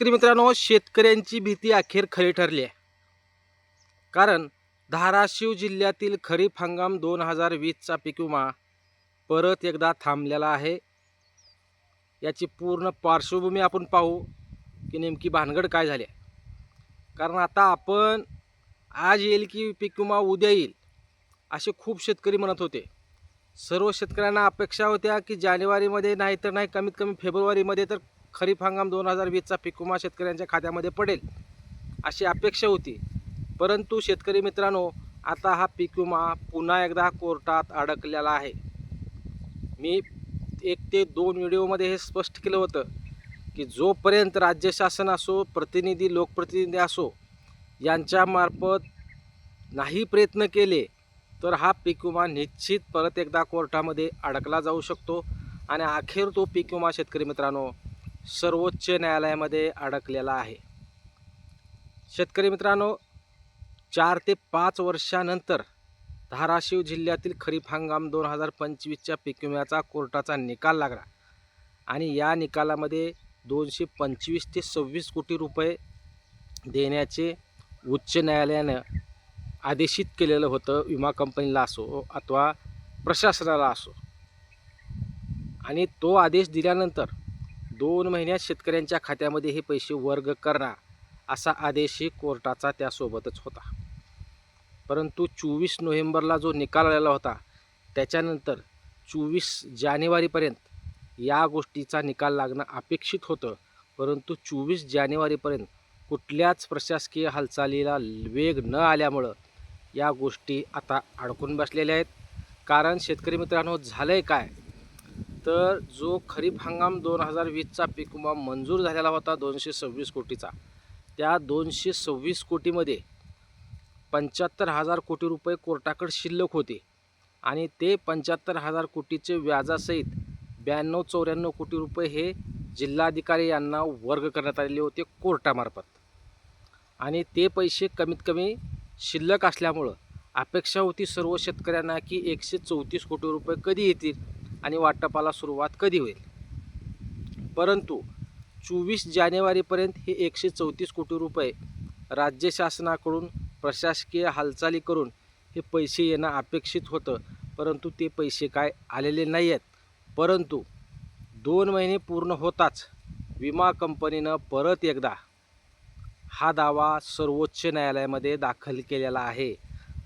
शेतकरी मित्रांनो शेतकऱ्यांची भीती अखेर खरी ठरली आहे. कारण धाराशिव जिल्ह्यातील खरीप हंगाम दोन हजार वीसचा पीक विमा परत एकदा थांबलेला आहे. याची पूर्ण पार्श्वभूमी आपण पाहू की नेमकी भानगड काय झाली आहे. कारण आता आपण आज येईल की पीक विमा उद्या येईल असे खूप शेतकरी म्हणत होते. सर्व शेतकऱ्यांना अपेक्षा होत्या की जानेवारीमध्ये नाही तर नाही कमीत कमी फेब्रुवारीमध्ये तर खरीप हंगाम दोन हजार वीसचा पीक विमा शेतकऱ्यांच्या खात्यामध्ये पडेल अशी अपेक्षा होती. परंतु शेतकरी मित्रांनो आता हा पीक विमा पुन्हा एकदा कोर्टात अडकलेला आहे. मी एक ते दोन व्हिडिओमध्ये हे स्पष्ट केलं होतं की जोपर्यंत राज्य शासन असो प्रतिनिधी लोकप्रतिनिधी असो यांच्यामार्फत नाही प्रयत्न केले तर हा पीक विमा निश्चित परत एकदा कोर्टामध्ये अडकला जाऊ शकतो. आणि अखेर तो पीक विमा शेतकरी मित्रांनो सर्वोच्च न्यायालयामध्ये अडकलेला आहे. शेतकरी मित्रांनो चार ते पाच वर्षानंतर धाराशिव जिल्ह्यातील खरीप हंगाम दोन हजार पंचवीसच्या पीक विम्याचा कोर्टाचा निकाल लागला आणि या निकालामध्ये दोनशे पंचवीस ते सव्वीस कोटी रुपये देण्याचे उच्च न्यायालयानं आदेशित केलेलं होतं विमा कंपनीला असो अथवा प्रशासनाला असो. आणि तो आदेश दिल्यानंतर दोन महिन्यात शेतकऱ्यांच्या खात्यामध्ये हे पैसे वर्ग करा असा आदेशही कोर्टाचा त्यासोबतच होता. परंतु चोवीस नोव्हेंबरला जो निकाल आलेला होता त्याच्यानंतर चोवीस जानेवारीपर्यंत या गोष्टीचा निकाल लागणं अपेक्षित होतं. परंतु चोवीस जानेवारीपर्यंत कुठल्याच प्रशासकीय हालचालीला वेग न आल्यामुळं या गोष्टी आता अडकून बसलेल्या आहेत. कारण शेतकरी मित्रांनो झालं आहे काय? तर जो खरीप हंगाम दोन हजार वीसचा पीक विमा मंजूर झालेला होता दोनशे सव्वीस कोटीचा. त्या दोनशे सव्वीस कोटीमध्ये पंच्याहत्तर हजार कोटी रुपये कोर्टाकडे शिल्लक होते आणि ते पंच्याहत्तर हजार कोटीचे व्याजासहित ब्याण्णव चौऱ्याण्णव कोटी रुपये हे जिल्हाधिकारी यांना वर्ग करण्यात आलेले होते कोर्टामार्फत. आणि ते पैसे कमीत कमी शिल्लक असल्यामुळं अपेक्षा होती सर्व शेतकऱ्यांना की एकशे चौतीस कोटी रुपये कधी येतील? आणि वाटपाला सुरुवात कधी होईल? परंतु चोवीस जानेवारीपर्यंत हे एकशे चौतीस कोटी रुपये राज्य शासनाकडून प्रशासकीय हालचाली करून हे पैसे येणं अपेक्षित होतं. परंतु ते पैसे काय आलेले नाही आहेत परंतु दोन महिने पूर्ण होताच विमा कंपनीनं परत एकदा हा दावा सर्वोच्च न्यायालयामध्ये दाखल केलेला आहे.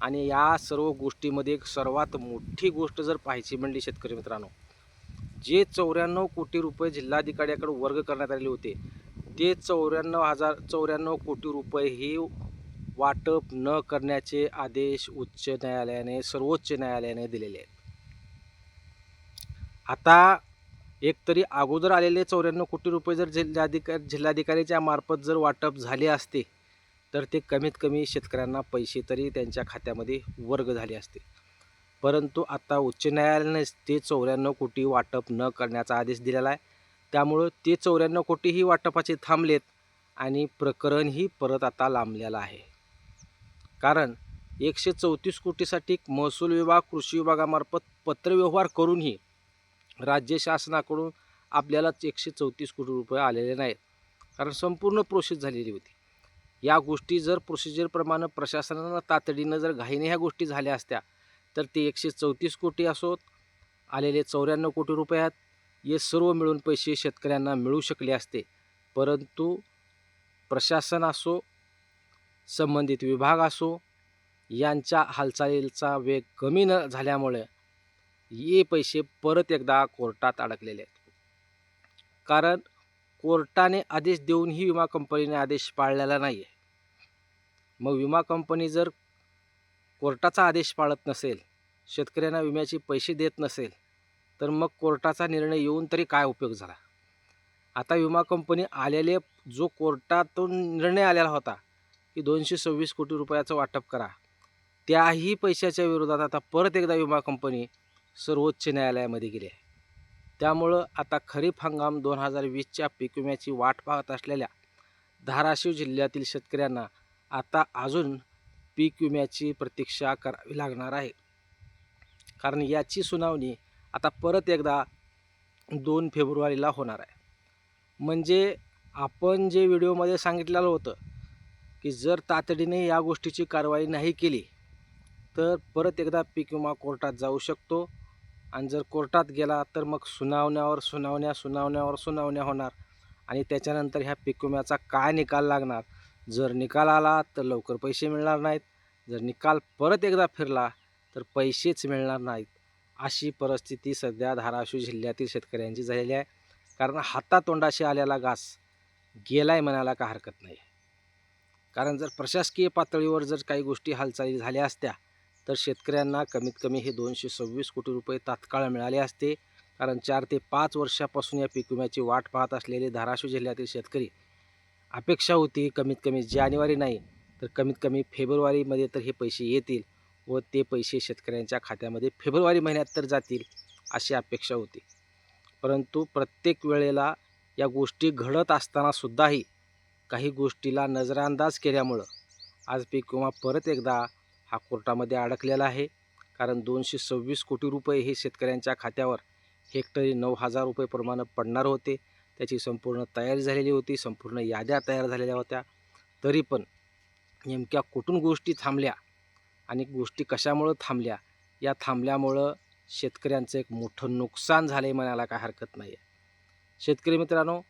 आणि या सर्व गोष्टीमध्ये एक सर्वात मोठी गोष्ट जर पाहायची म्हणली शेतकरी मित्रांनो जे चौऱ्याण्णव कोटी रुपये जिल्हाधिकाऱ्याकडे वर्ग करण्यात आलेले होते ते चौऱ्याण्णव हजार चौऱ्याण्णव कोटी रुपये हे वाटप न करण्याचे आदेश उच्च न्यायालयाने सर्वोच्च न्यायालयाने दिलेले आहेत. आता एकतरी अगोदर आलेले चौऱ्याण्णव कोटी रुपये जर जिल्हाधिकारी जिल्हाधिकारीच्या मार्फत जर वाटप झाले असते तर ते कमीत कमी शेतकऱ्यांना पैसे तरी त्यांच्या खात्यामध्ये वर्ग झाले असते. परंतु आता उच्च न्यायालयाने ते चौऱ्याण्णव कोटी वाटप न करण्याचा आदेश दिलेला आहे. त्यामुळं ते चौऱ्याण्णव कोटीही वाटपाचे थांबलेत आणि प्रकरणही परत आता लांबलेलं आहे. कारण एकशे चौतीस कोटीसाठी महसूल विभाग कृषी विभागामार्फत पत्रव्यवहार करूनही राज्य शासनाकडून आपल्याला एकशे चौतीस कोटी रुपये आलेले नाहीत. कारण संपूर्ण प्रोसेस झालेली होती. या गोष्टी जर प्रोसिजरप्रमाणे प्रशासनानं तातडीनं जर घाईने ह्या गोष्टी झाल्या असत्या तर ते एकशे चौतीस कोटी असोत आलेले चौऱ्याण्णव कोटी रुपयात हे सर्व मिळून पैसे शेतकऱ्यांना मिळू शकले असते. परंतु प्रशासन असो संबंधित विभाग असो यांच्या हालचालीचा वेग कमी न झाल्यामुळे हे पैसे परत एकदा कोर्टात अडकलेले आहेत. कारण कोर्टाने आदेश देऊनही विमा कंपनीने आदेश पाळलेला नाही आहे मग विमा कंपनी जर कोर्टाचा आदेश पाळत नसेल शेतकऱ्यांना विम्याचे पैसे देत नसेल तर मग कोर्टाचा निर्णय येऊन तरी काय उपयोग झाला? आता विमा कंपनी आलेले जो कोर्टातून निर्णय आलेला होता की दोनशे सव्वीस कोटी रुपयाचं वाटप करा. त्याही पैशाच्या विरोधात आता परत एकदा विमा कंपनी सर्वोच्च न्यायालयामध्ये गेली आहे. त्यामुळं आता खरीप हंगाम दोन हजार वीसच्या पीक विम्याची वाट पाहत असलेल्या धाराशिव जिल्ह्यातील शेतकऱ्यांना आता अजून पीक विम्याची प्रतीक्षा करावी लागणार आहे. कारण याची सुनावणी आता परत एकदा दोन फेब्रुवारीला होणार आहे. म्हणजे आपण जे व्हिडिओमध्ये सांगितलेलं होतं की जर तातडीने या गोष्टीची कारवाई नाही केली तर परत एकदा पीक विमा कोर्टात जाऊ शकतो. आणि जर कोर्टात गेला तर मग सुनावण्यावर सुनावण्या सुनावण्यावर सुनावण्या होणार. आणि त्याच्यानंतर ह्या पीक विम्याचा काय निकाल लागणार? जर निकाल आला तर लवकर पैसे मिळणार नाहीत. जर निकाल परत एकदा फिरला तर पैसेच मिळणार नाहीत. अशी परिस्थिती सध्या धाराशिव जिल्ह्यातील शेतकऱ्यांची झालेली आहे. कारण हातातोंडाशी आलेला घास गेलाय म्हणायला का हरकत नाही. कारण जर प्रशासकीय पातळीवर जर काही गोष्टी हालचाली झाल्या असत्या तर शेतकऱ्यांना कमीत कमी हे दोनशे सव्वीस कोटी रुपये तात्काळ मिळाले असते. कारण चार ते पाच वर्षापासून या पीक विम्याची वाट पाहत असलेले धाराशिव जिल्ह्यातील शेतकरी अपेक्षा होती कमीत कमी जानेवारी नाही तर कमीत कमी फेब्रुवारीमध्ये तर हे पैसे येतील व ते पैसे शेतकऱ्यांच्या खात्यामध्ये फेब्रुवारी महिन्यात तर जातील अशी अपेक्षा होती. परंतु प्रत्येक वेळेला या गोष्टी घडत असतानासुद्धाही काही गोष्टीला नजरांदाज केल्यामुळं आज पीक विमा परत एकदा हा कोर्टामध्ये अडकलेला आहे. कारण दोनशे सव्वीस कोटी रुपये हे शेतकऱ्यांच्या खात्यावर हेक्टरी नऊ हजार रुपये प्रमाणे पडणार होते. त्याची संपूर्ण तयारी झालेली होती संपूर्ण याद्या तयार झालेल्या होत्या. तरी पण नेमक्या कुठून गोष्टी थांबल्या आणि गोष्टी कशामुळं थांबल्या? या थांबल्यामुळं शेतकऱ्यांचं एक मोठं नुकसान झालं आहे म्हणायला काय हरकत नाही आहे शेतकरी मित्रांनो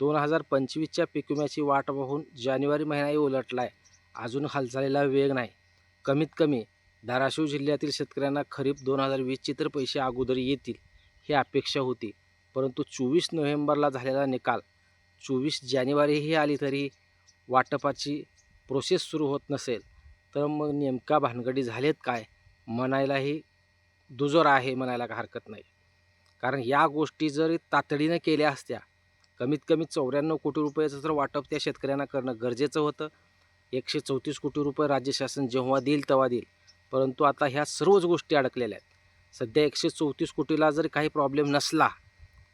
दोन हजार पंचवीसच्या पीक विम्याची वाट पाहून जानेवारी महिनाही उलटला आहे अजून हालचालीला वेग नाही. कमीत कमी धाराशिव जिल्ह्यातील शेतकऱ्यांना खरीप दोन हजार वीसची तर पैसे अगोदर येतील ही अपेक्षा होती. परंतु चोवीस नोव्हेंबरला झालेला निकाल चोवीस जानेवारीही आली तरी वाटपाची प्रोसेस सुरू होत नसेल. तर मग नेमका भानगडी झालेत काय? म्हणायलाही दुजोर आहे म्हणायला का हरकत नाही. कारण या गोष्टी जर तातडीनं केल्या असत्या कमीत कमी चौऱ्याण्णव कोटी रुपयाचं जर वाटप त्या शेतकऱ्यांना करणं गरजेचं होतं एकशे चौतीस कोटी रुपये राज्य शासन जेव्हा देईल तेव्हा देईल. परंतु आता ह्या सर्वच गोष्टी अडकलेल्या आहेत. सध्या एकशे चौतीस कोटीला जर काही प्रॉब्लेम नसला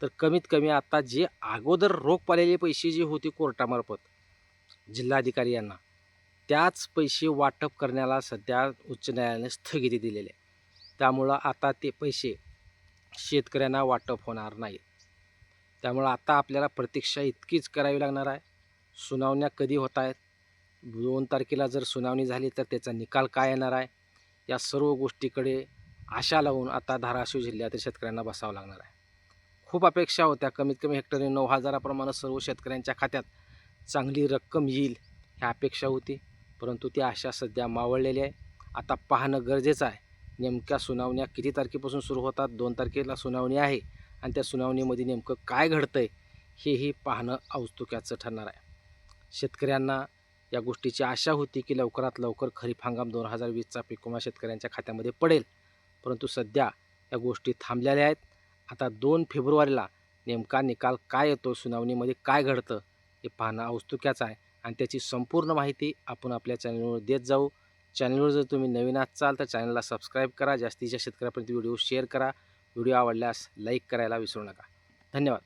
तर कमीत कमी आता जे अगोदर रोख पालेले पैसे जे होते कोर्टामार्फत जिल्हाधिकारी यांना त्याच पैसे वाटप करण्याला सध्या उच्च न्यायालयाने स्थगिती दिलेली आहे. त्यामुळं आता ते पैसे शेतकऱ्यांना वाटप होणार नाहीत. त्यामुळं आता आपल्याला प्रतीक्षा इतकीच करावी लागणार आहे. सुनावण्या कधी होत आहेत? दोन तारखेला जर सुनावणी झाली तर त्याचा निकाल काय येणार आहे? या सर्व गोष्टीकडे आशा लावून आता धाराशिव जिल्ह्यातील शेतकऱ्यांना बसावं लागणार आहे. खूप अपेक्षा होत्या. कमीत कमी हेक्टरी नऊ हजाराप्रमाणे सर्व शेतकऱ्यांच्या खात्यात चांगली रक्कम येईल ह्या अपेक्षा होती. परंतु ती आशा सध्या मावळलेली आहे. आता पाहणं गरजेचं आहे. नेमक्या सुनावण्या किती तारखेपासून सुरू होतात दोन तारखेला सुनावणी आहे आणि त्या सुनावणीमध्ये नेमकं काय घडतं आहे हेही पाहणं औत्सुक्याचं ठरणार आहे. शेतकऱ्यांना या गोष्टीची आशा होती की लवकरात लवकर खरीप हंगाम दोन हजार वीसचा पीक विमा शेतकऱ्यांच्या खात्यामध्ये पडेल. परंतु सध्या या गोष्टी थांबलेल्या आहेत. आता दोन फेब्रुवारीला नेमका निकाल काय येतो सुनावणीमध्ये काय घडतं हे पाहणं औत्सुक्याचं आहे. आणि त्याची संपूर्ण माहिती आपण आपल्या चॅनलवर देत जाऊ. चॅनलवर जर तुम्ही नवीन असाल तर चॅनलला सबस्क्राईब करा. जास्तीच्या शेतकऱ्यापर्यंत व्हिडिओ शेअर करा. व्हिडिओ आवडल्यास लाईक करायला विसरू नका. धन्यवाद.